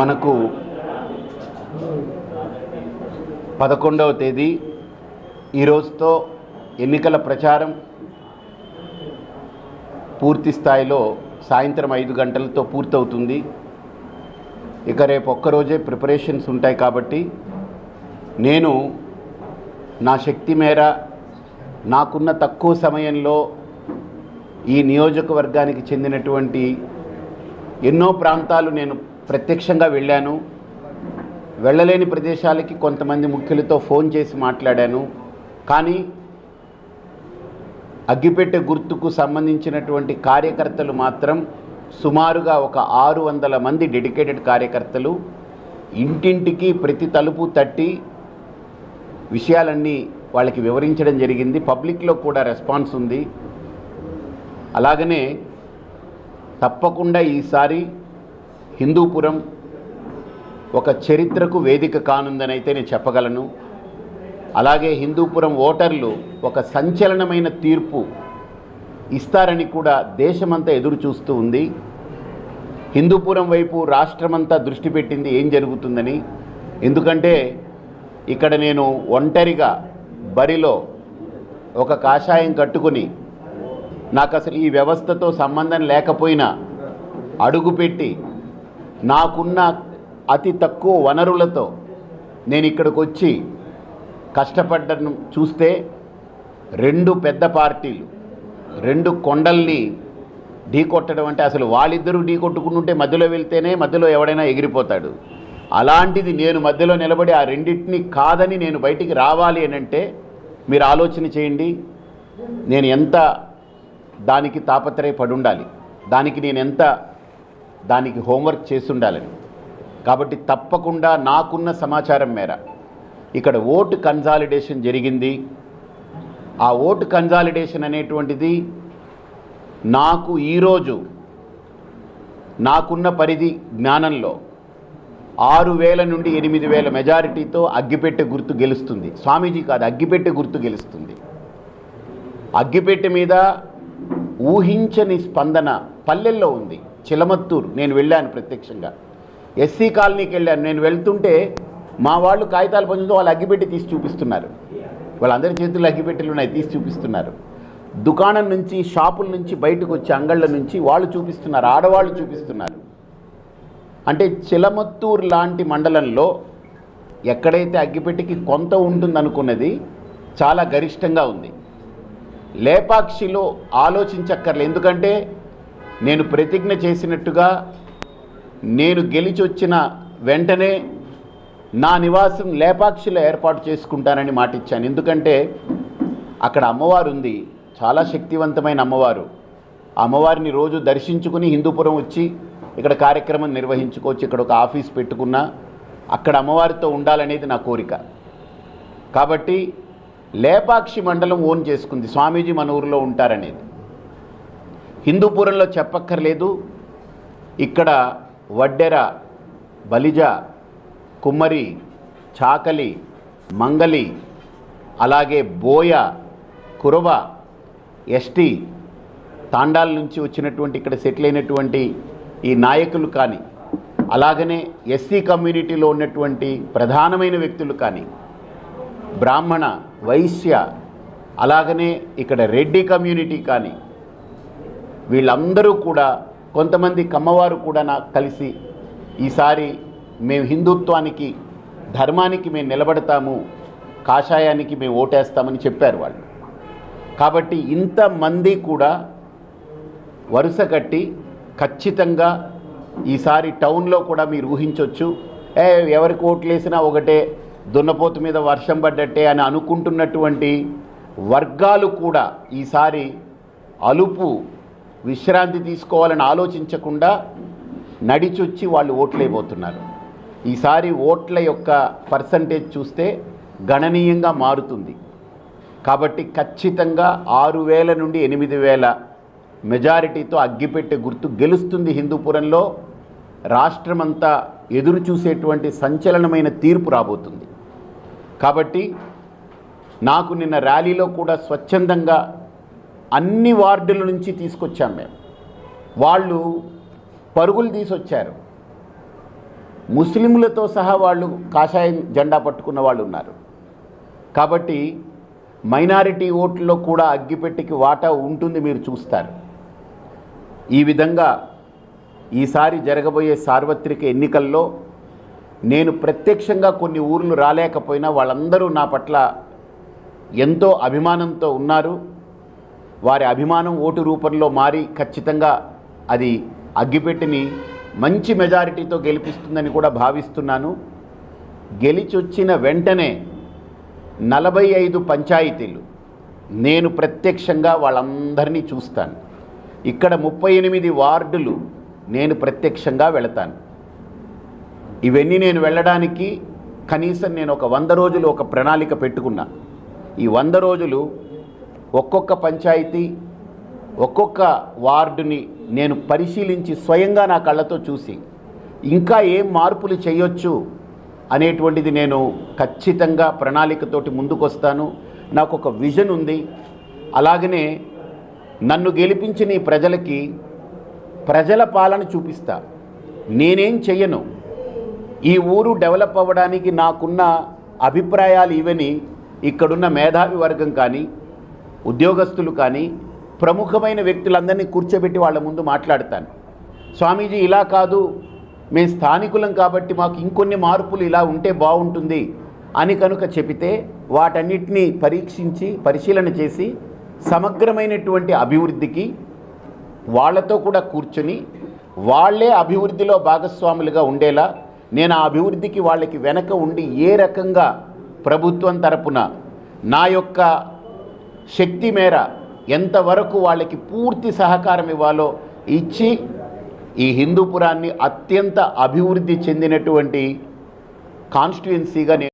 మనకు పదకొండవ తేదీ ఈ రోజుతో ఎన్నికల ప్రచారం పూర్తి స్థాయిలో సాయంత్రం ఐదు గంటలతో పూర్తవుతుంది. ఇక రేపు ఒక్కరోజే ప్రిపరేషన్స్ ఉంటాయి కాబట్టి నేను నా శక్తి మేర నాకున్న తక్కువ సమయంలో ఈ నియోజకవర్గానికి చెందినటువంటి ఎన్నో ప్రాంతాలు నేను ప్రత్యక్షంగా వెళ్ళాను. వెళ్ళలేని ప్రదేశాలకి కొంతమంది ముఖ్యులతో ఫోన్ చేసి మాట్లాడాను. కానీ అగ్గిపెట్టె గుర్తుకు సంబంధించినటువంటి కార్యకర్తలు మాత్రం సుమారుగా ఒక ఆరు వందల మంది డెడికేటెడ్ కార్యకర్తలు ఇంటింటికి ప్రతి తలుపు తట్టి విషయాలన్నీ వాళ్ళకి వివరించడం జరిగింది. పబ్లిక్లో కూడా రెస్పాన్స్ ఉంది. అలాగనే తప్పకుండా ఈసారి హిందూపురం ఒక చరిత్రకు వేదిక కానుందని అయితే నేను చెప్పగలను. అలాగే హిందూపురం ఓటర్లు ఒక సంచలనమైన తీర్పు ఇస్తారని కూడా దేశమంతా ఎదురు చూస్తూ ఉంది. హిందూపురం వైపు రాష్ట్రమంతా దృష్టి పెట్టింది ఏం జరుగుతుందని. ఎందుకంటే ఇక్కడ నేను ఒంటరిగా బరిలో ఒక కాషాయం కట్టుకుని నాకు అసలు ఈ వ్యవస్థతో సంబంధం లేకపోయినా అడుగుపెట్టి నాకున్న అతి తక్కువ వనరులతో నేను ఇక్కడికి వచ్చి కష్టపడ్డను చూస్తే రెండు పెద్ద పార్టీలు రెండు కొండల్ని ఢీకొట్టడం అంటే అసలు వాళ్ళిద్దరూ ఢీకొట్టుకుంటుంటే మధ్యలో వెళ్తేనే మధ్యలో ఎవడైనా ఎగిరిపోతాడు. అలాంటిది నేను మధ్యలో నిలబడి ఆ రెండింటిని కాదని నేను బయటికి రావాలి అని అంటే మీరు ఆలోచన చేయండి. నేను ఎంత దానికి తాపత్రయపడి ఉండాలి దానికి నేను ఎంత దానికి హోంవర్క్ చేసుండాలని కాబట్టి తప్పకుండా నాకున్న సమాచారం మేర ఇక్కడ ఓటు కన్సాలిడేషన్ జరిగింది. ఆ ఓటు కన్సాలిడేషన్ అనేటువంటిది నాకు ఈరోజు నాకున్న పరిధి జ్ఞానంలో ఆరు వేల నుండి ఎనిమిది వేల మెజారిటీతో అగ్గిపెట్టె గుర్తు గెలుస్తుంది. స్వామీజీ కాదు అగ్గిపెట్టె గుర్తు గెలుస్తుంది. అగ్గిపెట్టె మీద ఊహించని స్పందన పల్లెల్లో ఉంది. చిలమత్తూరు. నేను వెళ్ళాను ప్రత్యక్షంగా. ఎస్సీ కాలనీకి వెళ్ళాను. నేను వెళ్తుంటే మా వాళ్ళు కాగితాలు పంచుతూ వాళ్ళు అగ్గిపెట్టి తీసి చూపిస్తున్నారు. వాళ్ళందరి చేతుల్లో అగ్గిపెట్టెలు ఉన్నాయి తీసి చూపిస్తున్నారు. దుకాణం నుంచి షాపుల నుంచి బయటకు వచ్చి అంగళ్ళ నుంచి వాళ్ళు చూపిస్తున్నారు. ఆడవాళ్ళు చూపిస్తున్నారు. అంటే చిలమత్తూరు లాంటి మండలంలో ఎక్కడైతే అగ్గిపెట్టికి కొంత ఉంటుందనుకున్నది చాలా గరిష్టంగా ఉంది. లేపాక్షిలో ఆలోచించక్కర్లేదు. ఎందుకంటే నేను ప్రతిజ్ఞ చేసినట్టుగా నేను గెలిచి వచ్చిన వెంటనే నా నివాసం లేపాక్షిలో ఏర్పాటు చేసుకుంటానని మాటిచ్చాను. ఎందుకంటే అక్కడ అమ్మవారు ఉంది. చాలా శక్తివంతమైన అమ్మవారు. అమ్మవారిని రోజు దర్శించుకుని హిందూపురం వచ్చి ఇక్కడ కార్యక్రమం నిర్వహించుకోవచ్చు ఇక్కడ ఒక ఆఫీస్ పెట్టుకున్నా అక్కడ అమ్మవారితో ఉండాలనేది నా కోరిక. కాబట్టి లేపాక్షి మండలం ఓన్ చేసుకుంది. స్వామీజీ మన ఊరిలో ఉంటారనేది. హిందూపురంలో చెప్పక్కర్లేదు. ఇక్కడ వడ్డెర బలిజ కుమ్మరి చాకలి మంగలి అలాగే బోయ కురవ ఎస్టీ తాండాల నుంచి వచ్చినటువంటి ఇక్కడ సెటిల్ అయినటువంటి ఈ నాయకులు కానీ అలాగనే ఎస్సీ కమ్యూనిటీలో ఉన్నటువంటి ప్రధానమైన వ్యక్తులు కానీ బ్రాహ్మణ వైశ్య అలాగనే ఇక్కడ రెడ్డి కమ్యూనిటీ కానీ వీళ్ళందరూ కూడా కొంతమంది కమ్మవారు కూడా నాకు కలిసి ఈసారి మేము హిందుత్వానికి ధర్మానికి మేము నిలబడతాము కాషాయానికి మేము ఓటేస్తామని చెప్పారు వాళ్ళు. కాబట్టి ఇంతమంది కూడా వరుస కట్టి ఖచ్చితంగా ఈసారి టౌన్లో కూడా మీరు ఊహించవచ్చు ఏ ఎవరికి ఓట్లేసినా ఒకటే దున్నపోతు మీద వర్షం పడ్డట్టే అని అనుకుంటున్నటువంటి వర్గాలు కూడా ఈసారి అలుపు విశ్రాంతి తీసుకోవాలని ఆలోచించకుండా నడిచొచ్చి వాళ్ళు ఓట్లైపోతున్నారు ఈసారి ఓట్ల యొక్క పర్సంటేజ్ చూస్తే గణనీయంగా మారుతుంది. కాబట్టి ఖచ్చితంగా ఆరు వేల నుండి ఎనిమిది వేల మెజారిటీతో అగ్గిపెట్టె గుర్తు గెలుస్తుంది హిందూపురంలో. రాష్ట్రమంతా ఎదురు చూసేటువంటి సంచలనమైన తీర్పు రాబోతుంది. కాబట్టి నాకు నిన్న ర్యాలీలో కూడా స్వచ్ఛందంగా అన్ని వార్డుల నుంచి తీసుకొచ్చాం మేము. వాళ్ళు పరుగులు తీసొచ్చారు. ముస్లింలతో సహా వాళ్ళు కాషాయం జెండా పట్టుకున్న వాళ్ళు ఉన్నారు. కాబట్టి మైనారిటీ ఓట్లలో కూడా అగ్గిపెట్టికి వాటా ఉంటుంది మీరు చూస్తారు. ఈ విధంగా ఈసారి జరగబోయే సార్వత్రిక ఎన్నికల్లో నేను ప్రత్యక్షంగా కొన్ని ఊర్లు రాలేకపోయినా వాళ్ళందరూ నా పట్ల ఎంతో అభిమానంతో ఉన్నారు. వారి అభిమానం ఓటు రూపంలో మారి ఖచ్చితంగా అది అగ్గిపెట్టిని మంచి మెజారిటీతో గెలిపిస్తుందని కూడా భావిస్తున్నాను. గెలిచొచ్చిన వెంటనే నలభై ఐదు పంచాయతీలు నేను ప్రత్యక్షంగా వాళ్ళందరినీ చూస్తాను. ఇక్కడ ముప్పై ఎనిమిది వార్డులు నేను ప్రత్యక్షంగా వెళతాను. ఇవన్నీ నేను వెళ్ళడానికి కనీసం నేను ఒక వంద రోజులు ఒక ప్రణాళిక పెట్టుకున్నా. ఈ వంద రోజులు ఒక్కొక్క పంచాయతీ ఒక్కొక్క వార్డుని నేను పరిశీలించి స్వయంగా నా కళ్ళతో చూసి ఇంకా ఏం మార్పులు చేయొచ్చు అనేటువంటిది నేను ఖచ్చితంగా ప్రణాళికతోటి ముందుకొస్తాను. నాకు ఒక విజన్ ఉంది. అలాగనే నన్ను గెలిపించిన ఈ ప్రజలకి ప్రజల పాలన చూపిస్తా. నేనేం చెయ్యను? ఈ ఊరు డెవలప్ అవ్వడానికి నాకున్న అభిప్రాయాలు ఇవని ఇక్కడున్న మేధావి వర్గం కానీ ఉద్యోగస్తులు కానీ ప్రముఖమైన వ్యక్తులందరినీ కూర్చోబెట్టి వాళ్ళ ముందు మాట్లాడతాను. స్వామీజీ ఇలా కాదు. మేము స్థానికులం కాబట్టి మాకు ఇంకొన్ని మార్పులు ఇలా ఉంటే బాగుంటుంది అని కనుక చెబితే వాటన్నిటినీ పరీక్షించి పరిశీలన చేసి సమగ్రమైనటువంటి అభివృద్ధికి వాళ్ళతో కూడా కూర్చొని వాళ్ళే అభివృద్ధిలో భాగస్వాములుగా ఉండేలా నేను ఆ అభివృద్ధికి వాళ్ళకి వెనక ఉండి ఏ రకంగా ప్రభుత్వం తరపున నా యొక్క శక్తి మేర ఎంతవరకు వాళ్ళకి పూర్తి సహకారం ఇవ్వాలో ఇచ్చి ఈ హిందూపురాన్ని అత్యంత అభివృద్ధి చెందినటువంటి కాన్స్టిట్యుయెన్సీగా నేను